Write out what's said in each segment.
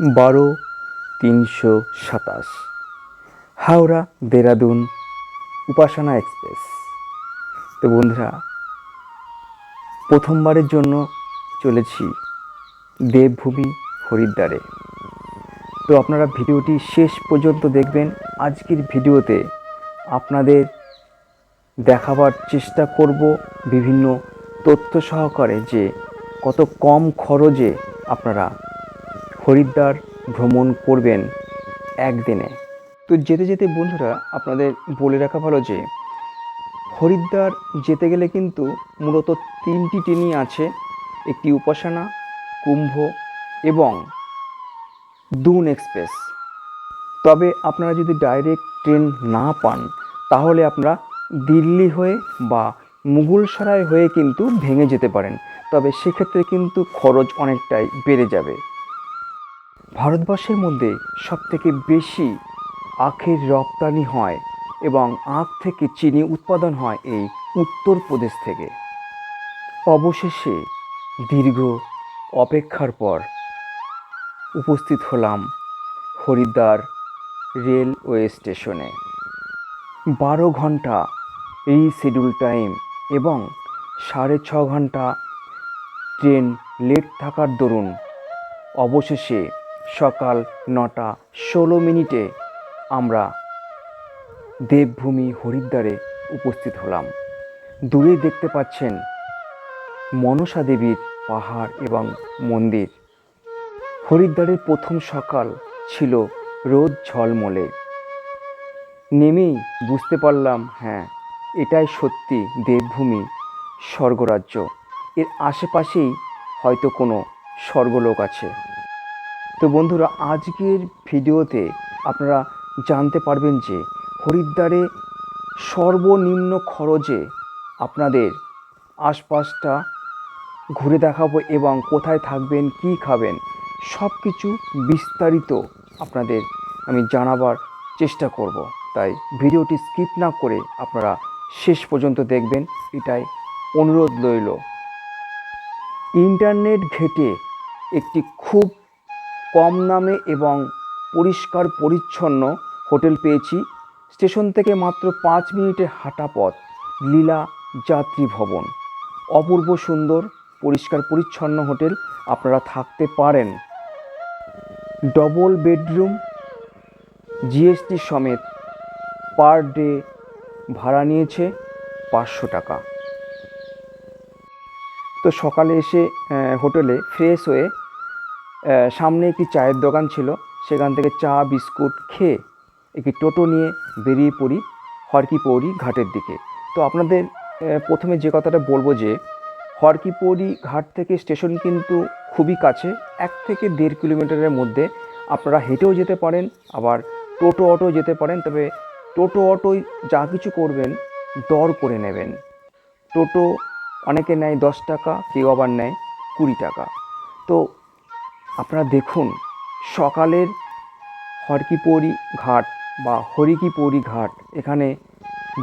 বারো তিনশো সাতাশ। হাওড়া, দেরাদুন, উপাসনা এক্সপ্রেস। তো বন্ধুরা, প্রথমবারের জন্য চলেছি দেবভূমি হরিদ্বারে। তো আপনারা ভিডিওটি শেষ পর্যন্ত দেখবেন। আজকের ভিডিওতে আপনাদের দেখাবার চেষ্টা করব বিভিন্ন তথ্য সহকারে যে কত কম খরচে আপনারা হরিদ্বার ভ্রমণ করবেন একদিনে। তো যেতে যেতে বন্ধুরা, আপনাদের বলে রাখা ভালো যে হরিদ্বার যেতে গেলে কিন্তু মূলত তিনটি ট্রেনই আছে, একটি উপাসনা, কুম্ভ এবং দুন এক্সপ্রেস। তবে আপনারা যদি ডাইরেক্ট ট্রেন না পান, তাহলে আপনারা দিল্লি হয়ে বা মুঘলসরাই হয়ে কিন্তু ভেঙে যেতে পারেন। তবে সেক্ষেত্রে কিন্তু খরচ অনেকটাই বেড়ে যাবে। ভারতবর্ষের মধ্যে সবথেকে বেশি আখের রপ্তানি হয় এবং আখ থেকে চিনি উৎপাদন হয় এই উত্তরপ্রদেশ থেকে। অবশেষে দীর্ঘ অপেক্ষার পর উপস্থিত হলাম হরিদ্বার রেলওয়ে স্টেশনে। বারো ঘণ্টা এই শিডিউল টাইম এবং সাড়ে ছ ঘণ্টা ট্রেন লেট থাকার দরুন অবশেষে সকাল নটা ষোলো মিনিটে আমরা দেবভূমি হরিদ্বারে উপস্থিত হলাম। দূরে দেখতে পাচ্ছেন মনসা দেবীর পাহাড় এবং মন্দির। হরিদ্বারের প্রথম সকাল ছিল রোদ ঝলমলে। নেমেই বুঝতে পারলাম হ্যাঁ এটাই সত্যি দেবভূমি স্বর্গরাজ্য। এর আশেপাশেই হয়তো কোনো স্বর্গলোক আছে। তো বন্ধুরা, আজকের ভিডিওতে আপনারা জানতে পারবেন যে হরিদ্বারে সর্বনিম্ন খরচে আপনাদের আশপাশটা ঘুরে দেখাবো এবং কোথায় থাকবেন, কি খাবেন সব কিছু বিস্তারিত আপনাদের আমি জানাবার চেষ্টা করব। তাই ভিডিওটি স্কিপ না করে আপনারা শেষ পর্যন্ত দেখবেন, এটাই অনুরোধ রইল। ইন্টারনেট ঘেটে একটি খুব কম দামে এবং পরিষ্কার পরিচ্ছন্ন হোটেল পেয়েছি। স্টেশন থেকে মাত্র পাঁচ মিনিটে হাঁটা পথ, লীলা যাত্রী ভবন। অপূর্ব সুন্দর, পরিষ্কার পরিচ্ছন্ন হোটেল আপনারা থাকতে পারেন। ডবল বেডরুম, জিএসটি সমেত পার ডে ভাড়া নিয়েছে পাঁচশো টাকা। তো সকালে এসে হোটেলে ফ্রেশ হয়ে সামনে একটি চায়ের দোকান ছিল। সেখান থেকে চা, বিস্কুট খেয়ে একটি টোটো নিয়ে বেরিয়ে পড়ি হরকিপৌরি ঘাটের দিকে। তো আপনাদের প্রথমে যে কথাটা বলব যে, হরকিপৌরি ঘাট থেকে স্টেশন কিন্তু খুবই কাছে। এক থেকে দেড় কিলোমিটারের মধ্যে আপনারা হেঁটেও যেতে পারেন, আবার টোটো অটো যেতে পারেন, তবে টোটো অটোয় যা কিছু করবেন, দর করে নেবেন। টোটো অনেকে নেয় দশ টাকা, কেউ আবার নেয় কুড়ি টাকা। তো আপনারা দেখুন, সকালের হরকিপৌরি ঘাট বা হরিকিপৌরি ঘাট এখানে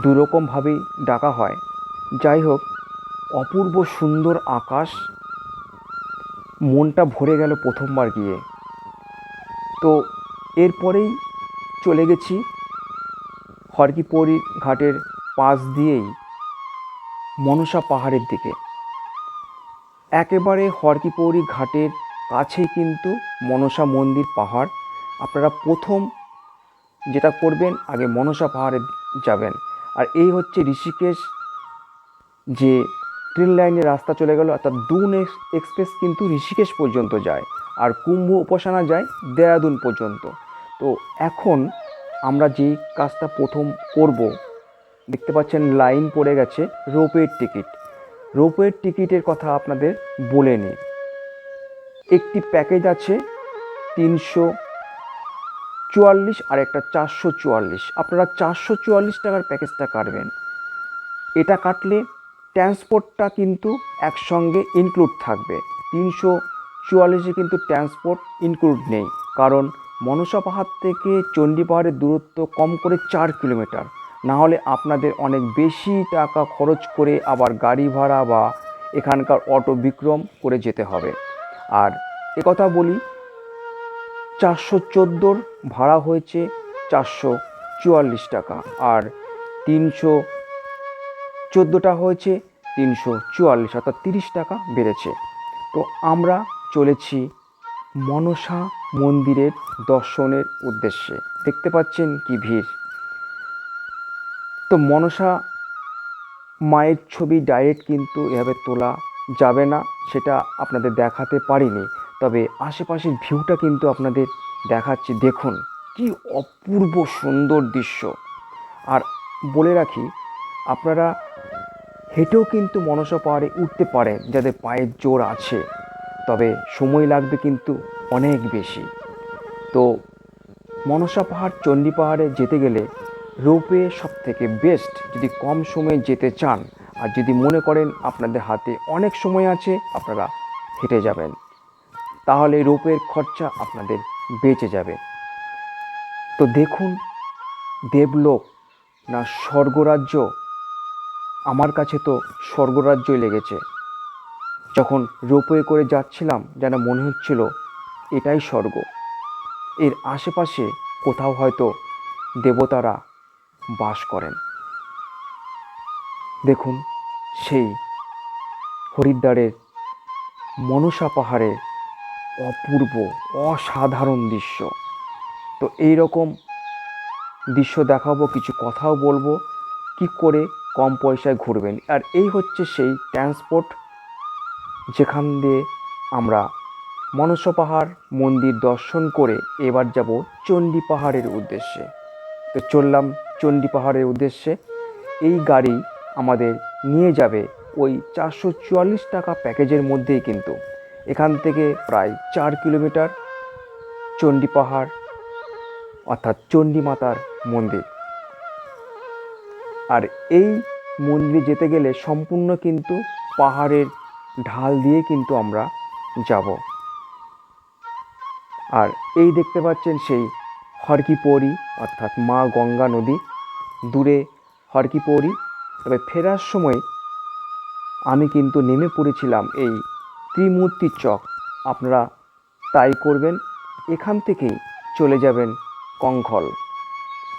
দুরকমভাবেই ডাকা হয়। যাই হোক, অপূর্ব সুন্দর আকাশ, মনটা ভরে গেল প্রথমবার গিয়ে। তো এরপরেই চলে গেছি হরকিপৌরি ঘাটের পাশ দিয়েই, মনসা পাহাড়ের দিকে। একেবারে হরকিপৌরি ঘাটের কাছেই কিন্তু মনসা মন্দির পাহাড়। আপনারা প্রথম যেটা করবেন, আগে মনসা পাহাড়ে যাবেন। আর এই হচ্ছে ঋষিকেশ যে ট্রেন লাইনের রাস্তা চলে গেল, অর্থাৎ দুন এক্স- এক্সপ্রেস কিন্তু ঋষিকেশ পর্যন্ত যায় আর কুম্ভ উপাসনা যায় দেরাদুন পর্যন্ত। তো এখন আমরা যে কাজটা প্রথম করব, দেখতে পাচ্ছেন লাইন পড়ে গেছে রোপওয়ের টিকিট রোপওয়ের টিকিটের কথা আপনাদের বলে নিই। একটি প্যাকেজ আছে তিনশো চুয়াল্লিশ আর একটা চারশো চুয়াল্লিশ। আপনারা চারশো চুয়াল্লিশ টাকার প্যাকেজটা কাটবেন। এটা কাটলে ট্রান্সপোর্টটা কিন্তু একসঙ্গে ইনক্লুড থাকবে। তিনশো চুয়াল্লিশে কিন্তু ট্রান্সপোর্ট ইনক্লুড নেই। কারণ মনসা পাহাড় থেকে চণ্ডী পাহাড়ের দূরত্ব কম করে চার কিলোমিটার। না হলে আপনাদের অনেক বেশি টাকা খরচ করে আবার গাড়ি ভাড়া বা এখানকার অটো বিক্রম করে যেতে হবে। আর একথা বলি, চারশো চোদ্দোর ভাড়া হয়েছে চারশো চুয়াল্লিশ টাকা আর তিনশো চোদ্দোটা হয়েছে তিনশো চুয়াল্লিশ অর্থাৎ তিরিশ টাকা বেড়েছে। তো আমরা চলেছি মনসা মন্দিরের দর্শনের উদ্দেশ্যে। দেখতে পাচ্ছেন কি ভিড়। তো মনসা মায়ের ছবি ডাইরেক্ট কিন্তু এভাবে তোলা যাবে না, সেটা আপনাদের দেখাতে পারিনি। তবে আশেপাশের ভিউটা কিন্তু আপনাদের দেখাচ্ছি। দেখুন, কি অপূর্ব সুন্দর দৃশ্য। আর বলে রাখি, আপনারা হেঁটেও কিন্তু মনসা পাহাড়ে উঠতে পারেন, যাদের পায়ের জোর আছে। তবে সময় লাগবে কিন্তু অনেক বেশি। তো মনসা পাহাড়, চণ্ডী পাহাড়ে যেতে গেলে রোপওয়ে সব থেকে বেস্ট। যদি কম সময়ে যেতে চান আর যদি মনে করেন আপনাদের হাতে অনেক সময় আছে, আপনারা হেঁটে যাবেন। তাহলে রোপের খরচা আপনাদের বেঁচে যাবে। তো দেখুন, দেবলোক না স্বর্গরাজ্য? আমার কাছে তো স্বর্গরাজ্যই লেগেছে। যখন রোপওয়ে করে যাচ্ছিলাম, যেন মনে হচ্ছিল এটাই স্বর্গ। এর আশেপাশে কোথাও হয়তো দেবতারা বাস করেন। দেখুন, সেই হরিদ্বারের মনসা পাহাড়ের অপূর্ব, অসাধারণ দৃশ্য। তো এই রকম দৃশ্য দেখাবো, কিছু কথাও বলব, কি করে কম পয়সায় ঘুরবেন। আর এই হচ্ছে সেই ট্রান্সপোর্ট যেখান দিয়ে আমরা মনসা পাহাড় মন্দির দর্শন করে এবার যাব চণ্ডী পাহাড়ের উদ্দেশ্যে। তো চললাম চণ্ডী পাহাড়ের উদ্দেশ্যে। এই গাড়ি আমাদের নিয়ে যাবে ওই চারশো চুয়াল্লিশ টাকা প্যাকেজের মধ্যেই কিন্তু। এখান থেকে প্রায় চার কিলোমিটার চণ্ডী পাহাড়, অর্থাৎ চণ্ডী মাতার মন্দির। আর এই মন্দিরে যেতে গেলে সম্পূর্ণ কিন্তু পাহাড়ের ঢাল দিয়ে কিন্তু আমরা যাব। আর এই দেখতে পাচ্ছেন সেই হরকিপৌরি, অর্থাৎ মা গঙ্গা নদী। দূরে হরকিপৌরি ফেরার সময় আমি কিন্তু নেমে পড়েছিলাম এই ত্রিমূর্তি চক। আপনারা তাই করবেন, এখান থেকেই চলে যাবেন কঙ্খল।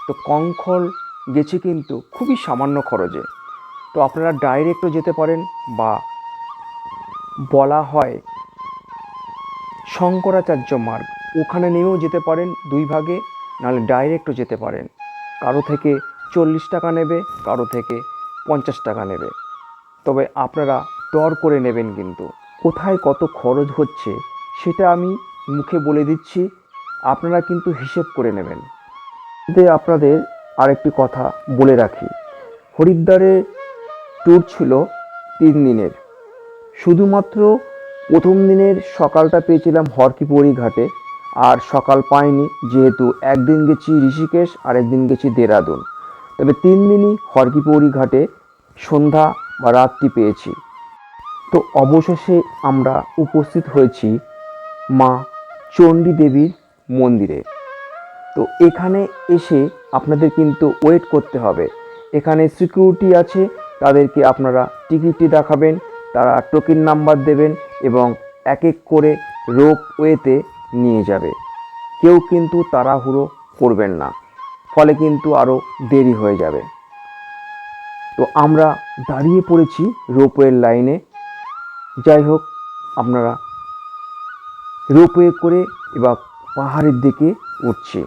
তো কঙ্খল গেছে কিন্তু খুবই সামান্য খরচে। তো আপনারা ডাইরেক্টও যেতে পারেন বা বলা হয় শঙ্করাচার্য মার্গ। ওখানে নেমেও যেতে পারেন দুই ভাগে, নাহলে ডাইরেক্টও যেতে পারেন। কারও থেকে চল্লিশ টাকা নেবে, কারও থেকে পঞ্চাশ টাকা নেবে। তবে আপনারা দর করে নেবেন কিন্তু। কোথায় কত খরচ হচ্ছে, সেটা আমি মুখে বলে দিচ্ছি, আপনারা কিন্তু হিসেব করে নেবেন। আপনাদের আরেকটি কথা বলে রাখি। হরিদ্বারে ট্যুর ছিল তিন দিনের। শুধুমাত্র প্রথম দিনের সকালটা পেয়েছিলাম হরকিপৌরি ঘাটে, আর সকাল পাইনি যেহেতু একদিন গেছি ঋষিকেশ আর একদিন গেছি দেরাদুন। তবে তিন দিনই হরকিপৌরি ঘাটে সন্ধ্যা বা রাত্রি পেয়েছি। তো অবশেষে আমরা উপস্থিত হয়েছি মা চণ্ডী দেবীর মন্দিরে। তো এখানে এসে আপনাদের কিন্তু ওয়েট করতে হবে। এখানে সিকিউরিটি আছে, তাদেরকে আপনারা টিকিটটি দেখাবেন, তারা টোকেন নাম্বার দেবেন এবং এক এক করে রোপ ওয়েতে নিয়ে যাবে। কেউ কিন্তু তাড়াহুড়ো করবেন না। ফলে কিন্তু আরও দেরি হয়ে যাবে। তো আমরা দাঁড়িয়ে পড়েছি রোপওয়ের লাইনে। যাই হোক, আপনারা রোপওয়ে করে এবার পাহাড়ের দিকে উঠছি,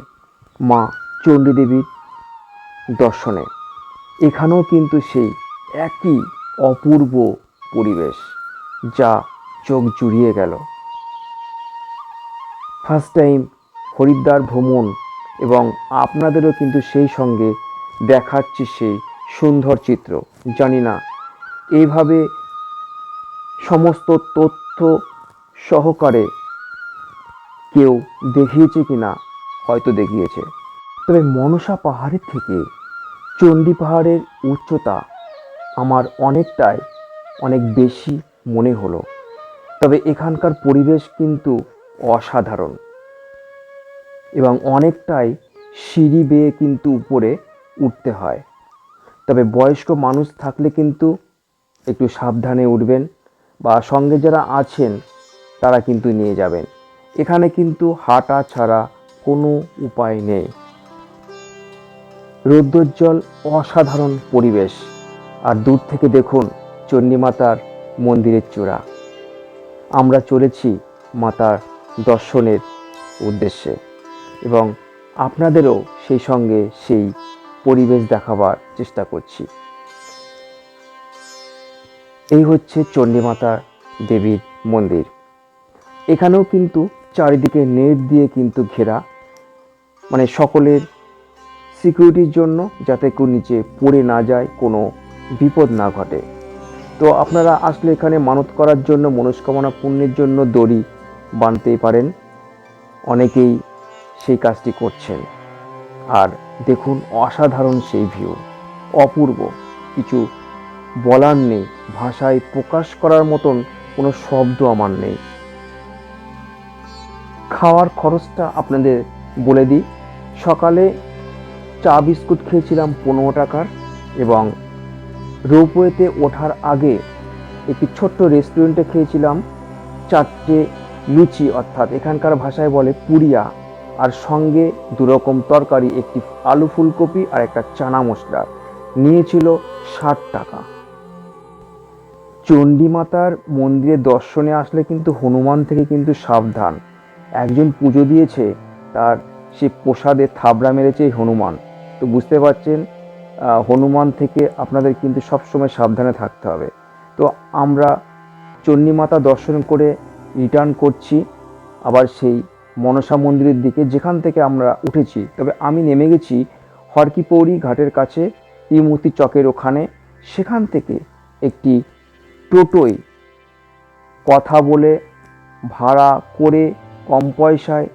মা চণ্ডী দেবীর দর্শনে। এখানেও কিন্তু সেই একই অপূর্ব পরিবেশ যা চোখ জুড়িয়ে গেল। ফার্স্ট টাইম হরিদ্বার ভ্রমণ এবং আপনাদেরও কিন্তু সেই সঙ্গে দেখাচ্ছি সেই সুন্দর চিত্র। জানি না, এইভাবে সমস্ত তথ্য সহকারে কেউ দেখিয়েছে কি না হয়তো দেখিয়েছে। তবে মনসা পাহাড়ের থেকে চণ্ডী পাহাড়ের উচ্চতা আমার অনেকটাই, অনেক বেশি মনে হলো। তবে এখানকার পরিবেশ কিন্তু অসাধারণ। এবং অনেকটাই সিঁড়ি বেয়ে কিন্তু উপরে উঠতে হয়। তবে বয়স্ক মানুষ থাকলে কিন্তু একটু সাবধানে উঠবেন বা সঙ্গে যারা আছেন, তারা কিন্তু নিয়ে যাবেন। এখানে কিন্তু হাঁটা ছাড়া কোনো উপায় নেই। রৌদ্রোজ্জ্বল অসাধারণ পরিবেশ। আর দূর থেকে দেখুন চণ্ডীমাতার মন্দিরের চূড়া। আমরা চলেছি মাতার দর্শনের উদ্দেশ্যে। এবং আপনাদেরও সেই সঙ্গে সেই পরিবেশ দেখাবার চেষ্টা করছি। এই হচ্ছে চণ্ডীমাতা দেবীর মন্দির। এখানেও কিন্তু চারিদিকে নেট দিয়ে কিন্তু ঘেরা। মানে সকলের সিকিউরিটির জন্য যাতে কেউ নিচে পড়ে না যায়, কোনো বিপদ না ঘটে। তো আপনারা আসলে এখানে মানত করার জন্য, মনস্কামনা পূর্ণের জন্য দড়ি বাঁধতেই পারেন। অনেকেই সেই কাজটি করছেন। আর দেখুন অসাধারণ সেই ভিউ। অপূর্ব। কিছু বলার নেই। ভাষায় প্রকাশ করার মতন কোনো শব্দ আমার নেই। খাওয়ার খরচটা আপনাদের বলে দিই। সকালে চা বিস্কুট খেয়েছিলাম পনেরো টাকার এবং রোপওয়েতে ওঠার আগে একটি ছোট্ট রেস্টুরেন্টে খেয়েছিলাম চারটে লুচি অর্থাৎ এখানকার ভাষায় বলে পুরিয়া। আর সঙ্গে দুরকম তরকারি, একটি আলু ফুলকপি আর একটা চানা মশলা। নিয়েছিল ষাট টাকা। চণ্ডীমাতার মন্দিরে দর্শনে আসলে কিন্তু হনুমান থেকে কিন্তু সাবধান। একজন পুজো দিয়েছে, তার সে প্রসাদে থাবড়া মেরেছে এই হনুমান। তো বুঝতে পারছেন হনুমান থেকে আপনাদের কিন্তু সবসময় সাবধানে থাকতে হবে। তো আমরা চণ্ডীমাতা দর্শন করে রিটার্ন করছি। আবার সেই মনসা মন্দিরের দিকে যেখান থেকে আমরা উঠেছি, তবে আমি নেমে গেছি হরকিপৌরি ঘাটের কাছে, ত্রিমূর্তি চকের ওখানে। সেখান থেকে একটি টোটোয় কথা বলে, ভাড়া করে কম পয়সায়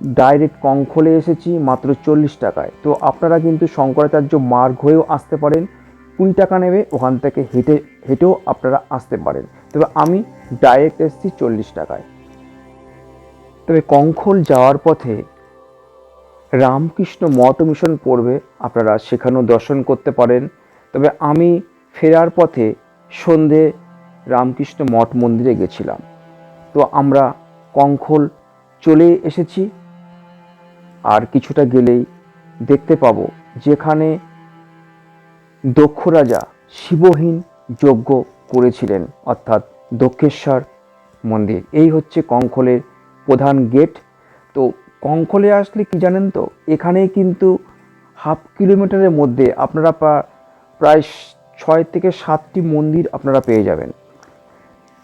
ডাইরেক্ট কঙ্খলে এসেছি মাত্র চল্লিশ টাকায়। তো আপনারা কিন্তু শঙ্করাচার্য মার্গ হয়েও আসতে পারেন, কুড়ি টাকা নেবে, ওখান থেকে হেঁটে, হেঁটেও আপনারা আসতে পারেন। তবে আমি ডাইরেক্ট এসেছি চল্লিশ টাকায়। তবে কঙ্খল যাওয়ার পথে রামকৃষ্ণ মঠ মিশন পড়বে। আপনারা সেখানেও দর্শন করতে পারেন। তবে আমি ফেরার পথে সন্ধে রামকৃষ্ণ মঠ মন্দিরে গেছিলাম। তো আমরা কঙ্খল চলে এসেছি। আর কিছুটা গেলেই দেখতে পাবো যেখানে দক্ষ রাজা শিবহীন যজ্ঞ করেছিলেন, অর্থাৎ দক্ষেশ্বর মন্দির। এই হচ্ছে কঙ্খলের প্রধান গেট তো কঙ্কলে আসলে কি জানেন তো? এখানে কিন্তু হাফ কিলোমিটারের মধ্যে আপনারা প্রা- প্রায় ছয় থেকে সাতটি মন্দির আপনারা পেয়ে যাবেন।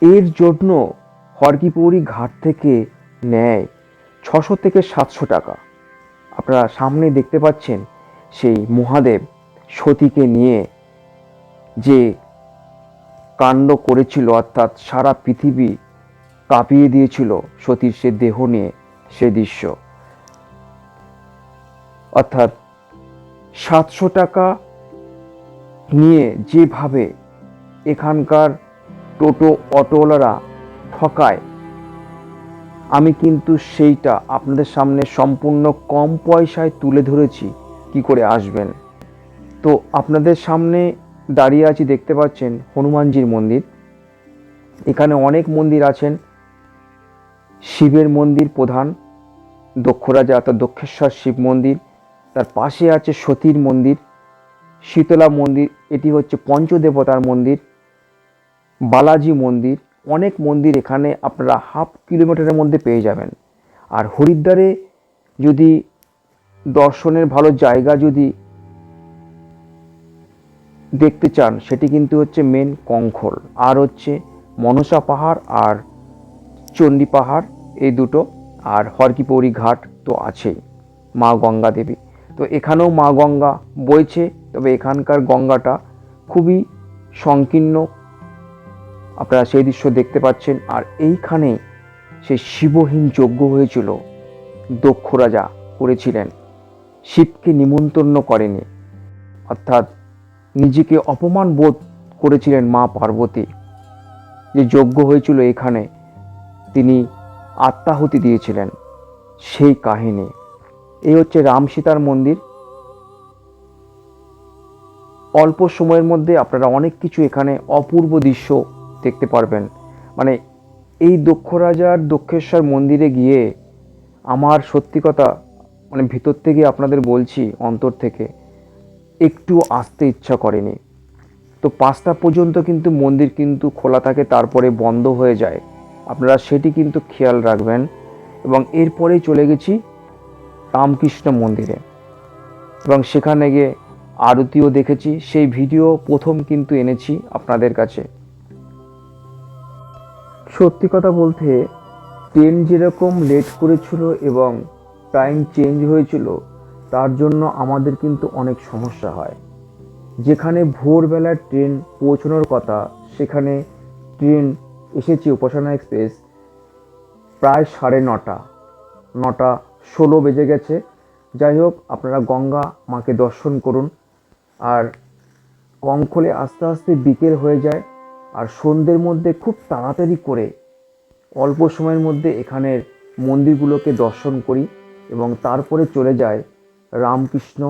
এর জন্য হরকিপৌরি ঘাট থেকে নেয় ছশো থেকে সাতশো টাকা। আপনারা সামনে দেখতে পাচ্ছেন সেই মহাদেব সতীকে নিয়ে যে কাণ্ড করেছিল অর্থাৎ সারা পৃথিবী কাঁপিয়ে দিয়েছিল সতীর সে দেহ নিয়ে সে দৃশ্য। অর্থাৎ সাতশো টাকা নিয়ে যেভাবে এখানকার টোটো অটোওয়ালারা ঠকায়, আমি কিন্তু সেইটা আপনাদের সামনে সম্পূর্ণ কম পয়সায় তুলে ধরেছি, কি করে আসবেন? তো আপনাদের সামনে দাঁড়িয়ে আছি, দেখতে পাচ্ছেন হনুমানজির মন্দির। এখানে অনেক মন্দির আছেন শিবের মন্দির প্রধান দক্ষরাজা অর্থাৎ দক্ষেশ্বর শিব মন্দির, তার পাশে আছে সতীর মন্দির, শীতলা মন্দির, এটি হচ্ছে পঞ্চদেবতার মন্দির, বালাজি মন্দির, অনেক মন্দির এখানে আপনারা হাফ কিলোমিটারের মধ্যে পেয়ে যাবেন। আর হরিদ্বারে যদি দর্শনের ভালো জায়গা যদি দেখতে চান, সেটি কিন্তু হচ্ছে মেন কঙ্খল আর হচ্ছে মনসা পাহাড় আর চণ্ডী পাহাড়। এই দুটো, আর হরকিপৌরি ঘাট তো আছেই, মা গঙ্গা দেবী। তো এখানেও মা গঙ্গা বইছে, তবে এখানকার গঙ্গাটা খুবই সংকীর্ণ। আপনারা সেই দৃশ্য দেখতে পাচ্ছেন, আর এইখানে সে শিবহীন যজ্ঞ হয়েছিল, দক্ষ রাজা করেছিলেন। শিবকে নিমন্ত্রণ করেনি, অর্থাৎ নিজেকে অপমান বোধ করেছিলেন মা পার্বতী। যে যজ্ঞ হয়েছিল এখানে, তিনি আত্মাহুতি দিয়েছিলেন। সেই কাহিনী। এই হচ্ছে রাম সীতার মন্দির। অল্প সময়ের মধ্যে আপনারা অনেক কিছু এখানে অপূর্ব দৃশ্য দেখতে পারবেন। মানে এই দক্ষ রাজার দক্ষেশ্বর মন্দিরে গিয়ে আমার সত্যি কথা মানে ভিতর থেকে আপনাদের বলছি, অন্তর থেকে, একটু আসতে ইচ্ছা করেনি। তো পাঁচটা পর্যন্ত কিন্তু মন্দির কিন্তু খোলা থাকে, তারপরে বন্ধ হয়ে যায়। আপনারা সেটি কিন্তু খেয়াল রাখবেন। এবং এরপরেই চলে গেছি রামকৃষ্ণ মন্দিরে। এবং সেখানে গিয়ে আরতিও দেখেছি, সেই ভিডিও প্রথম কিন্তু এনেছি আপনাদের কাছে। সত্যি কথা বলতে ট্রেন যেরকম লেট করেছিল এবং টাইম চেঞ্জ হয়েছিল, তার জন্য আমাদের কিন্তু অনেক সমস্যা হয়। যেখানে ভোরবেলার ট্রেন পৌঁছানোর কথা, সেখানে ট্রেন এসেছে উপাসনা এক্সপ্রেস প্রায় সাড়ে নটা নটা ষোলো বেজে গেছে। যাই হোক আপনারা গঙ্গা মাকে দর্শন করুন। আর কঙ্কলে আস্তে আস্তে বিকেল হয়ে যায় আর সন্ধ্যের মধ্যে খুব তাড়াতাড়ি করে অল্প সময়ের মধ্যে এখানের মন্দিরগুলোকে দর্শন করি এবং তারপরে চলে যায় রামকৃষ্ণ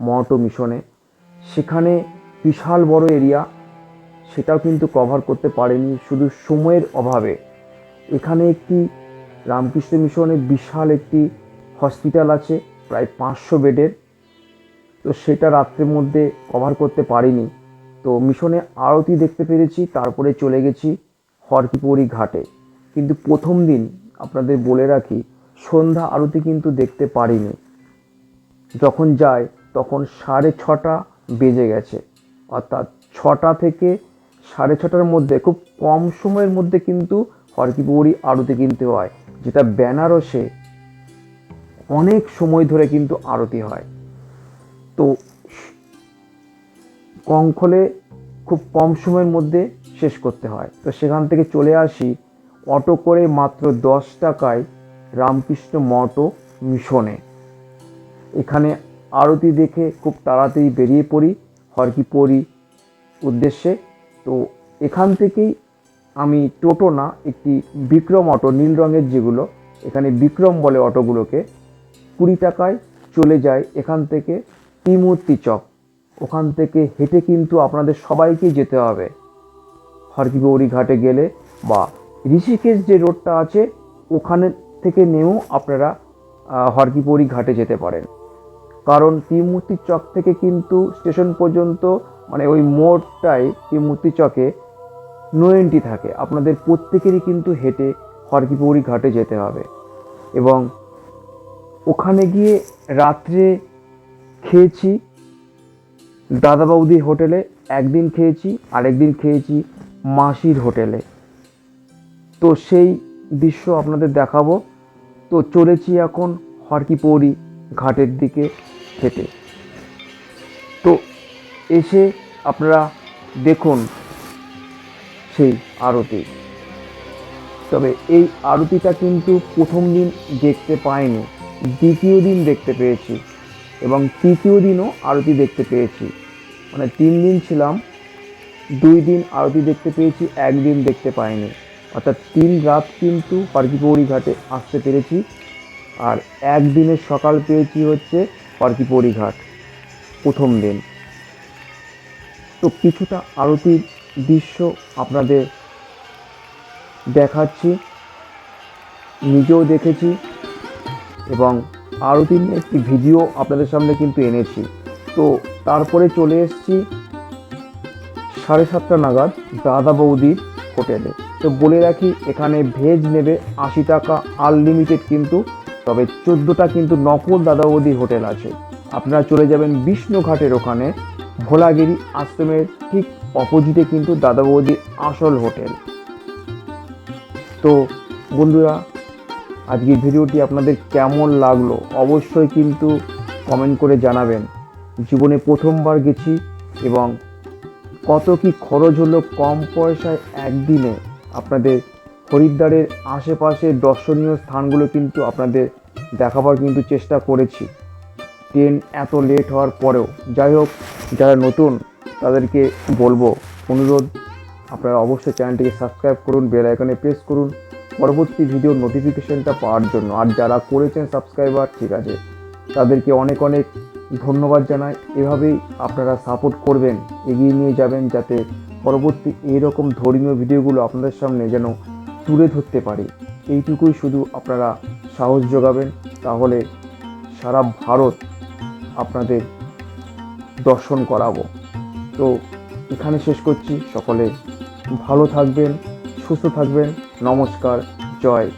মঠ মিশনে। সেখানে বিশাল বড় এরিয়া সেটাও কিন্তু কভার করতে পারেনি শুধু সময়ের অভাবে। এখানে একটি রামকৃষ্ণ মিশনে বিশাল একটি হসপিটাল আছে, প্রায় পাঁচশো বেডের তো সেটা রাত্রের মধ্যে কভার করতে পারিনি। তো মিশনে আরতি দেখতে পেরেছি, তারপরে চলে গেছি হরকিপৌরি ঘাটে। কিন্তু প্রথম দিন আপনাদের বলে রাখি, সন্ধ্যা আরতি কিন্তু দেখতে পারিনি। যখন যাই তখন সাড়ে ছটা বেজে গেছে। অর্থাৎ ছটা থেকে সাড়ে ছটার মধ্যে, খুব কম সময়ের মধ্যে কিন্তু হরকিপৌরি আরতি কিনতে হয়, যেটা বেনারসে অনেক সময় ধরে কিন্তু আরতি হয়। তো কঙ্খলে খুব কম সময়ের মধ্যে শেষ করতে হয়। তো সেখান থেকে চলে আসি অটো করে মাত্র দশ টাকায় রামকৃষ্ণ মঠ মিশনে। এখানে আরতি দেখে খুব তাড়াতাড়ি বেরিয়ে পড়ি হরকিপৌরি উদ্দেশ্যে। তো এখান থেকেই আমি টোটো না, একটি বিক্রম অটো, নীল রঙের যেগুলো, এখানে বিক্রম বলে অটোগুলোকে কুড়ি টাকায় চলে যায়। এখান থেকে ত্রিমূর্তি চক, ওখান থেকে হেঁটে কিন্তু আপনাদের সবাইকেই যেতে হবে। হরকিগৌরী ঘাটে গেলে বা ঋষিকেশ যে রোডটা আছে, ওখানে থেকে নেমেও আপনারা হরকিপৌরি ঘাটে যেতে পারেন। কারণ ত্রিমূর্তি চক থেকে কিন্তু স্টেশন পর্যন্ত মানে ওই মোড়টায় ত্রিমূর্তি চকে নো এন্ট্রি থাকে। আপনাদের প্রত্যেকেরই কিন্তু হেঁটে হরকিপৌরি ঘাটে যেতে হবে। এবং ওখানে গিয়ে রাত্রে খেয়েছি দাদা বৌদি হোটেলে একদিন খেয়েছি, আরেকদিন খেয়েছি মাসির হোটেলে। তো সেই দৃশ্য আপনাদের দেখাবো। তো চলেছি এখন হরকিপৌরি ঘাটের দিকে হেঁটে। তো এসে আপনারা দেখুন সেই আরতি। তবে এই আরতিটা কিন্তু প্রথম দিন দেখতে পাইনি, দ্বিতীয় দিন দেখতে পেয়েছি এবং তৃতীয় দিনও আরতি দেখতে পেয়েছি। মানে তিন দিন ছিলাম, দুই দিন আরতি দেখতে পেয়েছি, একদিন দেখতে পাইনি। অর্থাৎ তিন রাত কিন্তু পার্কিপৌরি ঘাটে আসতে পেরেছি আর একদিনের সকাল পেয়েছি হচ্ছে পার্কিপৌরি ঘাট, প্রথম দিন। তো কিছুটা আরতির দৃশ্য আপনাদের দেখাচ্ছি, নিজেও দেখেছি এবং আরতি নিয়ে একটি ভিডিও আপনাদের সামনে কিন্তু এনেছি। তো তারপরে চলে এসেছি সাড়ে সাতটা নাগাদ দাদা বৌদির হোটেলে। তো বলে রাখি, এখানে ভেজ নেবে আশি টাকা আনলিমিটেড কিন্তু, তবে চোদ্দোটা কিন্তু নকল দাদা বৌদি হোটেল আছে। আপনারা চলে যাবেন বিষ্ণুঘাটের ওখানে। ভোলাগিরি আশ্রমের ঠিক অপোজিটে কিন্তু দাদা বৌদির আসল হোটেল। তো বন্ধুরা, আজকের ভিডিওটি আপনাদের কেমন লাগল অবশ্যই কিন্তু কমেন্ট করে জানাবেন। জীবনে প্রথমবার গেছি এবং কত কি খরচ হলো কম পয়সায় একদিনে আপনাদের হরিদ্বারের আশেপাশে দর্শনীয় স্থানগুলো কিন্তু আপনাদের দেখাবার কিন্তু চেষ্টা করেছি। ট্রেন এত লেট হওয়ার পরেও, যাই হোক, যারা নতুন, তাদেরকে বলব, অনুরোধ, আপনারা অবশ্যই চ্যানেলটিকে সাবস্ক্রাইব করুন বেল আইকনে প্রেস করুন, পরবর্তী ভিডিও নোটিফিকেশনটা পাওয়ার জন্য। আর যারা করেছেন সাবস্ক্রাইবার ঠিক আছে, তাদেরকে অনেক অনেক ধন্যবাদ জানাই। এভাবেই আপনারা সাপোর্ট করবেন, এগিয়ে নিয়ে যাবেন, যাতে পরবর্তী এইরকম ধর্মীয় ভিডিওগুলো আপনাদের সামনে যেন তুলে ধরতে পারি। এইটুকুই শুধু আপনারা সাহস যোগাবেন। তাহলে সারা ভারত আপনাদের দর্শন করাবো। তো এখানে শেষ করছি। সকলে ভালো থাকবেন, সুস্থ থাকবেন। নমস্কার, জয়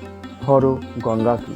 হর গঙ্গা কি।